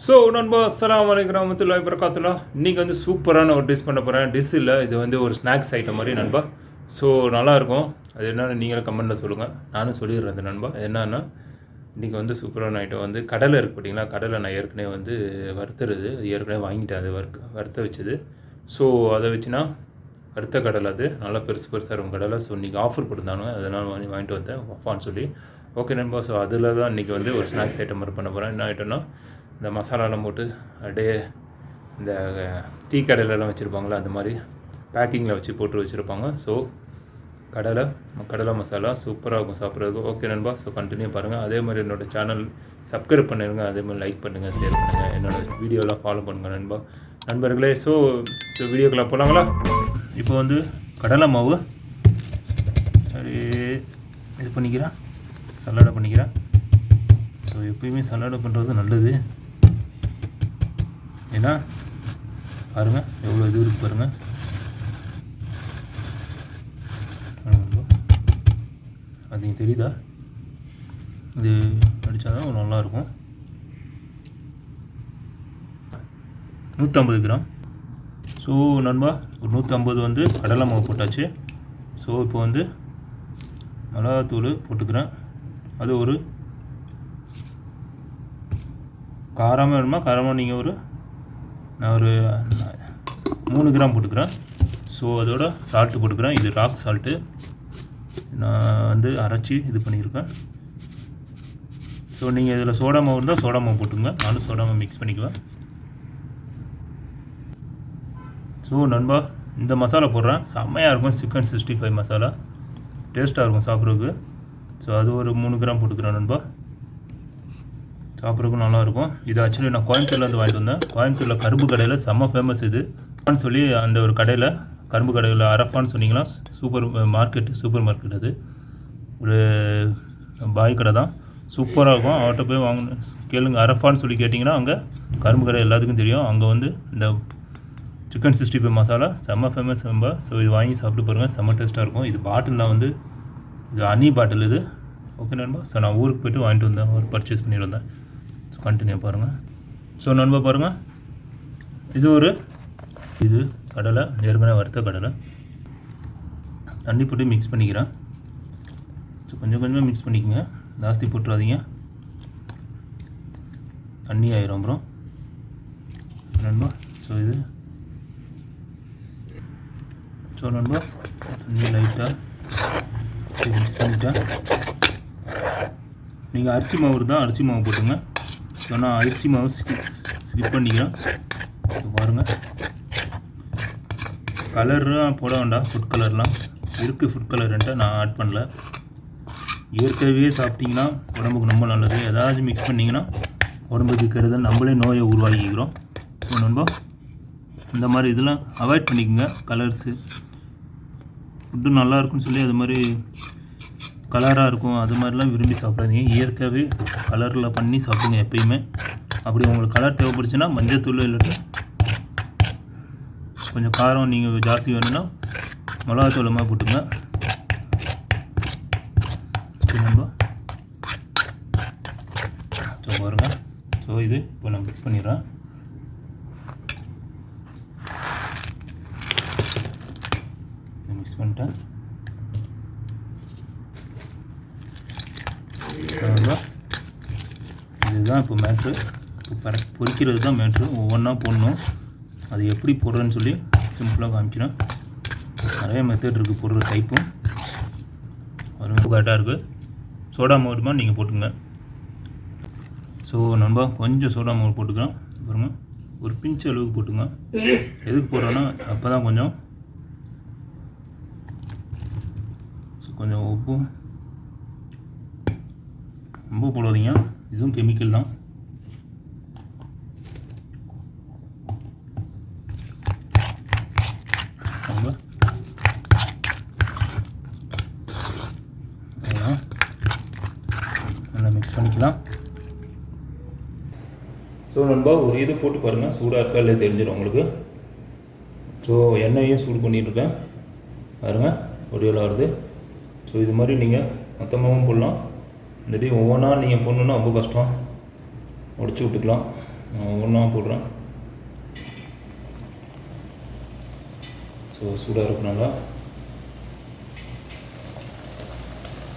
So நண்பா அஸ்லாம் அலைக்கும் ரஹ்மத்துல்லாஹி வரகாத்துல்லா இன்றைக்கி வந்து சூப்பரான ஒரு டிஷ் பண்ண போகிறேன் டிஷ் இல்லை இது வந்து ஒரு ஸ்நாக்ஸ் ஐட்டம் மாதிரி நண்பா. ஸோ நல்லாயிருக்கும். அது என்னென்னு நீங்களே கமெண்ட்டில் சொல்லுங்கள் நானும் சொல்லிடுறேன் அந்த நண்பா. என்னன்னா இன்றைக்கி வந்து சூப்பரான ஐட்டம் வந்து கடலை இருக்குது பார்த்தீங்களா கடலை நான் ஏற்கனவே வந்து வறுத்துறது. ஏற்கனவே வாங்கிட்டேன் அது வறுக்க வறுத்த வச்சது. ஸோ அதை வச்சுனா வறுத்த கடலை அது. நல்லா பெருசு பெருசாக இருக்கும் கடலை. ஸோ இன்றைக்கி ஆஃபர் போட்டிருந்தாங்க அதனால் வாங்கி வாங்கிட்டு வந்தேன் ஆஃபான்னு சொல்லி. ஓகே நண்பா. ஸோ அதில் தான் இன்றைக்கி வந்து ஒரு ஸ்நாக்ஸ் ஐட்டம் மாதிரி பண்ண போகிறேன் என்ன ஐட்டம்னா இந்த மசாலாலாம் போட்டு அப்படியே இந்த டீ கடையிலலாம் வச்சுருப்பாங்களா அந்த மாதிரி பேக்கிங்கில் வச்சு போட்டு வச்சுருப்பாங்க. ஸோ கடலை கடலை மசாலா சூப்பராக இருக்கும் சாப்பிட்றதுக்கு. ஓகே நண்பா. ஸோ கண்டினியூ பாருங்கள் அதே மாதிரி என்னோட சேனல் சப்ஸ்கிரைப் பண்ணிடுங்க அதே மாதிரி லைக் பண்ணுங்கள் ஷேர் பண்ணுங்கள் என்னோட வீடியோலாம் ஃபாலோ பண்ணுங்கள் நண்பா. நண்பர்களே ஸோ ஸோ வீடியோக்குள்ள போகலாங்களா இப்போ வந்து கடலை மாவு. சரி இது பண்ணிக்கிறேன். சல்லடை பண்ணிக்கிறேன். ஸோ எப்பயுமே சல்லடை பண்ணுறது நல்லது. ஏன்னா பாருங்கள் எவ்வளோ இது இருக்கு பாருங்கள் அது தெரியுதா? இது அடித்தா தான் நல்லாயிருக்கும். நூற்றம்பது கிராம். ஸோ நண்பா ஒரு நூற்றம்பது வந்து கடலை மாவு போட்டாச்சு. ஸோ இப்போ வந்து மிளகாத்தூள் போட்டுக்கிறேன். அது ஒரு காரமாக வேணுமா? காரமாக நீங்கள் ஒரு நான் ஒரு மூணு கிராம் போட்டுக்கிறேன். ஸோ அதோட சால்ட்டு போட்டுக்கிறேன். இது ராக் சால்ட்டு நான் வந்து அரைச்சி இது பண்ணியிருக்கேன். ஸோ நீங்கள் இதில் சோடா மாவு இருந்தால் சோடா மாவு போட்டுங்க நானும் சோடா மாவு மிக்ஸ் பண்ணிக்குவேன். ஸோ நண்பா இந்த மசாலா போடுறேன். செம்மையாக இருக்கும். சிக்கன் சிக்ஸ்டி ஃபைவ் மசாலா டேஸ்ட்டாக இருக்கும் சாப்பிட்றதுக்கு. ஸோ அது ஒரு மூணு கிராம் போட்டுக்கிறேன் நண்பா. சாப்பிட்றதுக்கும் நல்லாயிருக்கும். இது ஆக்சுவலி நான் கோயம்புத்தூர்லேருந்து வாங்கிட்டு வந்தேன். கோயம்புத்தூரில் கரும்பு கடையில் செம்ம ஃபேமஸ் இது. சொல்லி அந்த ஒரு கடையில் கரும்பு கடையில் அரஃபான்னு சொன்னீங்கன்னா சூப்பர் மார்க்கெட் சூப்பர் மார்க்கெட் அது. ஒரு பாய் கடை தான். சூப்பராக இருக்கும். அவர்கிட்ட போய் வாங்க கேளுங்க. அரஃபான்னு சொல்லி கேட்டிங்கன்னா அங்கே கரும்பு கடை எல்லாத்துக்கும் தெரியும். அங்கே வந்து இந்த சிக்கன் சிக்ஸ்டி ஃபைவ் மசாலா செம்ம ஃபேமஸ் ரொம்ப. ஸோ இது வாங்கி சாப்பிட்டு பாருங்கள் செம்ம டேஸ்ட்டாக இருக்கும். இது பாட்டிலில் வந்து இது அனி பாட்டில் இது. ஓகே நண்பா. ஸோ நான் ஊருக்கு போய்ட்டு வாங்கிட்டு வந்தேன். ஒரு பர்ச்சேஸ் பண்ணிட்டு வந்தேன். கண்டினியூ பாருங்கள் ஸோ நண்பா பாருங்கள் இது ஒரு இது கடலை ஏற்கனவே வறுத்த கடலை. தண்ணி போட்டு மிக்ஸ் பண்ணிக்கிறேன். ஸோ கொஞ்சம் கொஞ்சமாக மிக்ஸ் பண்ணிக்கோங்க. ஜாஸ்தி போட்டுறாதீங்க. தண்ணி ஆயிரும் அப்புறம். நண்பா ஸோ இது. ஸோ நண்பா தண்ணி லைட்டாக மிக்ஸ் பண்ணிட்டேன். நீங்கள் அரிசி மாவு இருந்தால் அரிசி மாவு போட்டுங்க ஸோ நான் அரிசி மாவு ஸ்கிப் ஸ்கிப் பண்ணிக்கிறேன் பாருங்கள் கலர்லாம் போட வேண்டாம் ஃபுட் கலர்லாம் இருக்குது ஃபுட் கலர்ன்ட்டு நான் ஆட் பண்ணல. இயற்கையாகவே சாப்பிட்டிங்கன்னா உடம்புக்கு ரொம்ப நல்லது. ஏதாச்சும் மிக்ஸ் பண்ணிங்கன்னா உடம்புக்கு கெடுதல் நம்மளே நோயை உருவாக்கிக்கிறோம். ஸோ நண்பா. இந்த மாதிரி இதெல்லாம் அவாய்ட் பண்ணிக்கோங்க கலர்ஸு ஃபுட்டு நல்லா இருக்கும்னு சொல்லி அது மாதிரி கலராக இருக்கும் அது மாதிரிலாம் விரும்பி சாப்பிடாதீங்க. இயற்கையாகவே கலரில் பண்ணி சாப்பிடுங்க எப்பயுமே. அப்படி உங்களுக்கு கலர் தேவைப்படுச்சுன்னா மஞ்சத்தூள் இல்லாட்டி கொஞ்சம் காரம் நீங்கள் ஜாஸ்தி வேணும்னா மிளகா மாதிரி போட்டுங்க ஓகே ஸோ பாருங்க. ஸோ இது இப்போ நான் மிக்ஸ் பண்ணிடுறேன். மிக்ஸ் பண்ணிட்டேன். இதுதான் இப்போ மேட்ரு இப்போ பற பொரிக்கிறது தான் மேட்ரு ஒவ்வொன்றா போடணும். அது எப்படி போடுறேன்னு சொல்லி சிம்பிளாக காமிக்கிறேன். நிறைய மெத்தட் இருக்குது போடுற டைப்பும் அது கரெக்டாக இருக்குது சோடா மோட்டுமா நீங்கள் போட்டுங்க ஸோ நண்பா கொஞ்சம் சோடா மாவு போட்டுக்கலாம். பாருங்க. ஒரு பிஞ்சு அளவுக்கு போட்டுங்க எதுக்கு போடுறோன்னா அப்போ தான் கொஞ்சம். ஸோ கொஞ்சம் உப்பும் ரொம்ப போடாதீங்க. இதுவும் கெமிக்கல் தான். நல்லா மிக்ஸ் பண்ணிக்கலாம். ஸோ நண்பா ஒரு இது போட்டு பாருங்கள் சூடாக இருக்கா இல்லை தெரிஞ்சிடும் உங்களுக்கு. ஸோ எண்ணெயும் சூடு பண்ணிட்டுருக்கேன் பாருங்கள் ஒரு வருது. ஸோ இது மாதிரி நீங்கள் மொத்தமாகவும் போடலாம். இல்லாட்டி ஒவ்வொன்றா நீங்கள் போடணுன்னா ரொம்ப கஷ்டம். உடச்சி விட்டுக்கலாம். ஒவ்வொன்றா போடுறேன். ஸோ சூடாக இருக்கனால.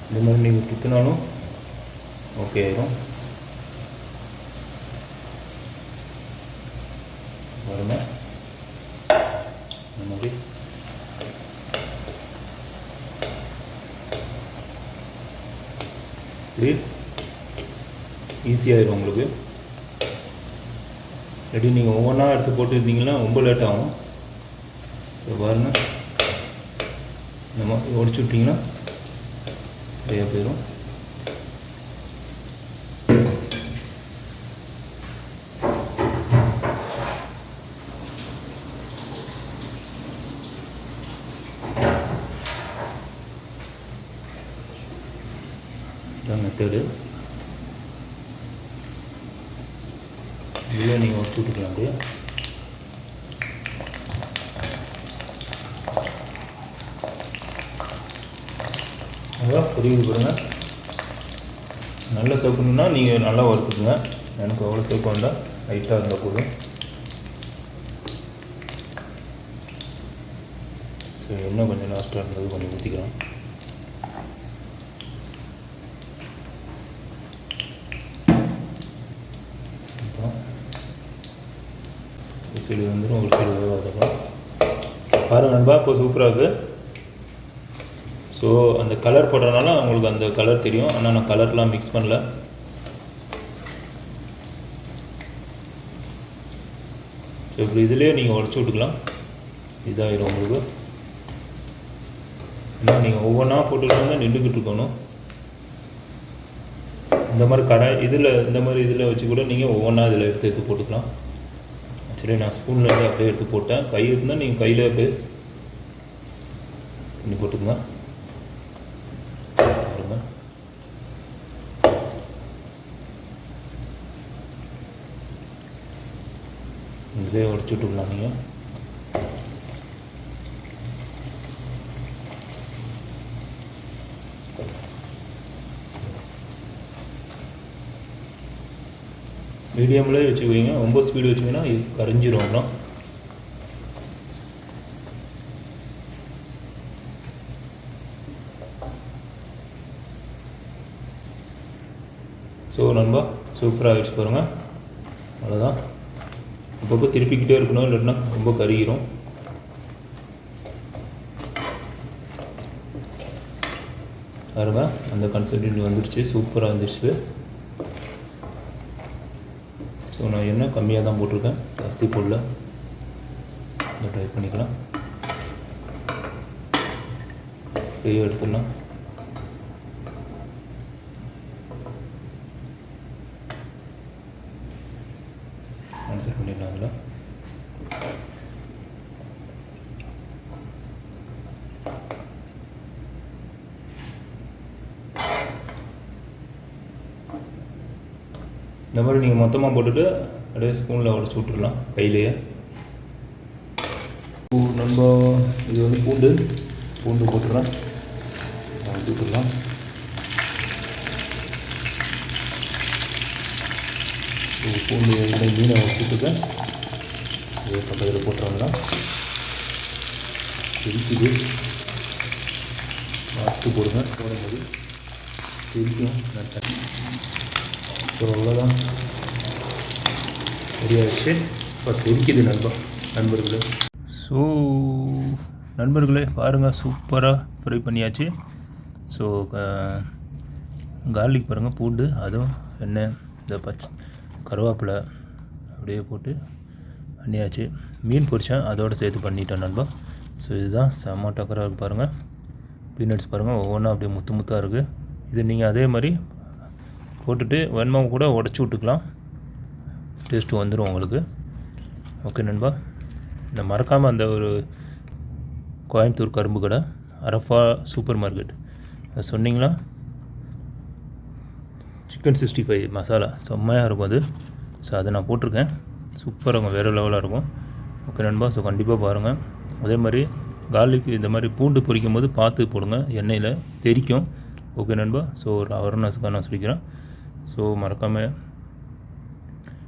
இந்த மாதிரி நீங்கள் குத்தினாலும் ஓகே ஆயிரும். பாருங்க. இந்த மாதிரி. இது ஈஸியாகிடும் உங்களுக்கு. எப்படி நீங்கள் ஒவ்வொன்றா எடுத்து போட்டு இருந்தீங்கன்னா ரொம்ப லேட் ஆகும். இப்போ பாருங்கள் இந்த மாதிரி உடச்சி விட்டிங்கன்னா சரியாக போயிடும் மெத்தடு இதில் நீங்கள் ஒர்க் விட்டுக்கலாம் அப்படியே அதான் புரியுது பாருங்கள் நல்ல சேர்க்கணுன்னா நீங்கள் நல்லா வறுத்துக்குங்க. எனக்கு அவ்வளோ சேர்க்க வேண்டாம் லைட்டாக இருந்தால் போதும். சரி இன்னும் கொஞ்சம் லாஸ்ட்டாக இருந்தது கொஞ்சம் ஊற்றிக்கலாம் அப்புறம் ஒரு சைடு வந்துடும் ஒரு சைடு வேகாதப்பா பாருங்க நண்பா இப்போ சூப்பராக இருக்குது ஸோ அந்த கலர் போடுறதுனால உங்களுக்கு அந்த கலர் தெரியும். ஆனால் நான் கலர்லாம் மிக்ஸ் பண்ணல. ஸோ இப்படி இதுலேயே நீங்கள் உடச்சி விட்டுக்கலாம். இதாகிடும் உங்களுக்கு. ஏன்னா நீங்கள் ஒவ்வொன்றா போட்டுக்கிட்டு நின்றுக்கிட்டு இருக்கணும். இந்த மாதிரி கடை இதில் இந்த மாதிரி இதில் வச்சு கூட நீங்கள் ஒவ்வொன்றா இதில் எடுத்து எடுத்து போட்டுக்கலாம். சரி நான் ஸ்பூனில் இருந்து அப்படியே எடுத்து போட்டேன். கை இருந்தால் நீங்கள் கையில் அப்படியே பண்ணி போட்டுக்கங்க. இதே உடச்சு விட்டுக்கலாம் நீங்கள் மீடியம்லேயே வச்சுக்குவீங்க ரொம்ப ஸ்பீடு வச்சிங்கன்னா இது கரைஞ்சிரும் அப்புறம் ஸோ நண்பா சூப்பராக ஆகிடுச்சு பாருங்கள் அவ்வளோதான். அப்பப்போ திருப்பிக்கிட்டே இருக்கணும் இல்லைன்னா ரொம்ப கருகிரும். பாருங்கள் அந்த கன்சல்டன்ட் வந்துடுச்சு சூப்பராக வந்துடுச்சு ஸோ நான் எண்ணெய் கம்மியாக தான் போட்டிருக்கேன்? ஜாஸ்தி போடல. இதை ட்ரை பண்ணிக்கலாம். கையை எடுத்துடலாம். ஆன்சர் பண்ணிடலாம் அதில். இந்த மாதிரி நீங்கள் மொத்தமாக போட்டுட்டு அப்படியே ஸ்பூனில் உடச்சி விட்டுறலாம் கையிலேயே. பூ நம்ம இது வந்து பூண்டு. பூண்டு போட்டுடலாம் உடச்சி விட்டுடலாம் பூண்டு இந்த மீனை வச்சுட்டுருக்கேன் இதே பக்கத்தில் போட்டுறாங்கன்னா இருக்குது பார்த்து போடுங்க போடும்போது தெரிக்கும் நான் ஸோ அவ்வளோதான் ரெடியாகிடுச்சு இப்போ தெரிக்குது நண்பா நண்பர்களே. ஸோ நண்பர்களே பாருங்கள் சூப்பராக ஃப்ரை பண்ணியாச்சு. ஸோ கார்லிக் பாருங்கள் பூண்டு அதுவும் எண்ணெய் இந்த பச்சை கருவேப்பிலை அப்படியே போட்டு பண்ணியாச்சு. மீன் பொரிச்சேன் அதோடு சேர்த்து பண்ணிட்டேன் நண்பா. ஸோ இதுதான் செம்ம டக்கராக இருக்குது பாருங்கள் பீனட்ஸ் பாருங்கள் ஒவ்வொன்றா அப்படியே முத்து முத்தாக இருக்குது இது நீங்கள் அதே மாதிரி போட்டுட்டு வெண்மாவை கூட உடச்சி விட்டுக்கலாம். டேஸ்ட்டு வந்துடும் உங்களுக்கு. ஓகே நண்பா. இந்த மறக்காமல் அந்த ஒரு கோயம்புத்தூர் கரும்பு கடை அரஃபா சூப்பர் மார்க்கெட் சொன்னீங்களா? Chicken sixty five masala. செம்மையாக இருக்கும் அது. ஸோ அதை நான் போட்டிருக்கேன். சூப்பராக இருக்கும் வேறு லெவலாக இருக்கும். ஓகே நண்பா. ஸோ கண்டிப்பாக பாருங்கள் அதே மாதிரி கார்லிக் இந்த மாதிரி பூண்டு பொரிக்கும் போது பார்த்து போடுங்க. எண்ணெயில் தெரிக்கும். ஓகே நண்பா. ஸோ ஒரு அவேர்னஸுக்காக நான் சொல்லிக்கிறேன். ஸோ மறக்காமல்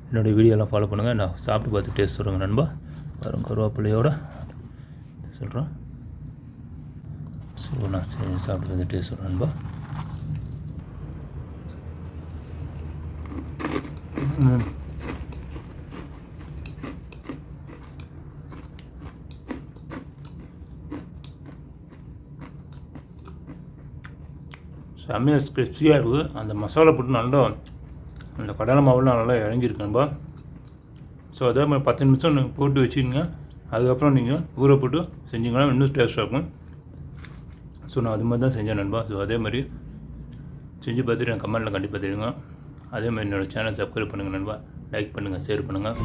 என்னோடய வீடியோலாம் ஃபாலோ பண்ணுங்கள் நான் சாப்பிட்டு பார்த்து டேஸ்ட் சொல்கிறேங்க நண்பா. வரும் கருவேப்பிலையோட சொல்கிறேன் ஸோ நான் சரி சாப்பிட்டு பார்த்து டேஸ்ட் சொல்கிறேன் நண்பா. ம். செம்மையாக கிறிஸ்பியாக இருக்குது. அந்த மசாலா போட்டு நல்லா அந்த கடலை மாவுலாம் நல்லா இறங்கியிருக்கேன்பா ஸோ அதே மாதிரி பத்து நிமிஷம் நீங்கள் போட்டு வச்சுக்கோங்க. அதுக்கப்புறம் நீங்கள் ஊற போட்டு செஞ்சீங்கன்னா இன்னும் டேஸ்ட்டாக இருக்கும். ஸோ நான் அது மாதிரி தான் செஞ்சேன் நண்பா. ஸோ அதே மாதிரி செஞ்சு பார்த்துட்டு எனக்கு கமெண்ட்டில் கண்டிப்பாக தெரியுங்க. அதே மாதிரி என்னோடய சேனல் சப்ஸ்கிரைப் பண்ணுங்கள் நண்பா. லைக் பண்ணுங்கள் ஷேர் பண்ணுங்கள்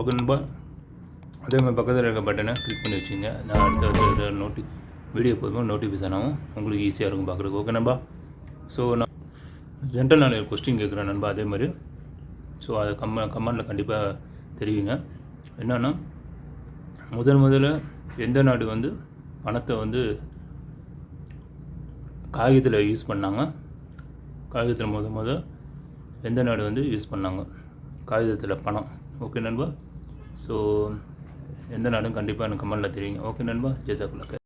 ஓகே நண்பா. அதே மாதிரி பக்கத்தில் இருக்க பட்டனை கிளிக் பண்ணி வச்சுங்க நான் அடுத்த நோட்டி வீடியோ போதும் நோட்டிஃபிகேஷன் ஆகும். உங்களுக்கு ஈஸியாக இருக்கும் பார்க்குறதுக்கு. ஓகே நண்பா? ஸோ நான் ஜென்ரல் நாலேஜ் கொஸ்டின் கேட்குறேன் நண்பா. அதே மாதிரி. ஸோ அதை கம்ம கமெண்டில் கண்டிப்பாக தெரிவிங்க. என்னென்னா முதல் முதல்ல எந்த நாடு வந்து பணத்தை வந்து காகிதத்தில் யூஸ் பண்ணாங்க? காகிதத்தில் முத முத எந்த நாடு வந்து யூஸ் பண்ணாங்க? காகிதத்தில் பணம். ஓகே நண்பா? ஸோ எந்த நாடும் கண்டிப்பாக எனக்கு கமெண்டில் தெரியுங்க ஓகே நண்பா? ஜெசாக்குள்ள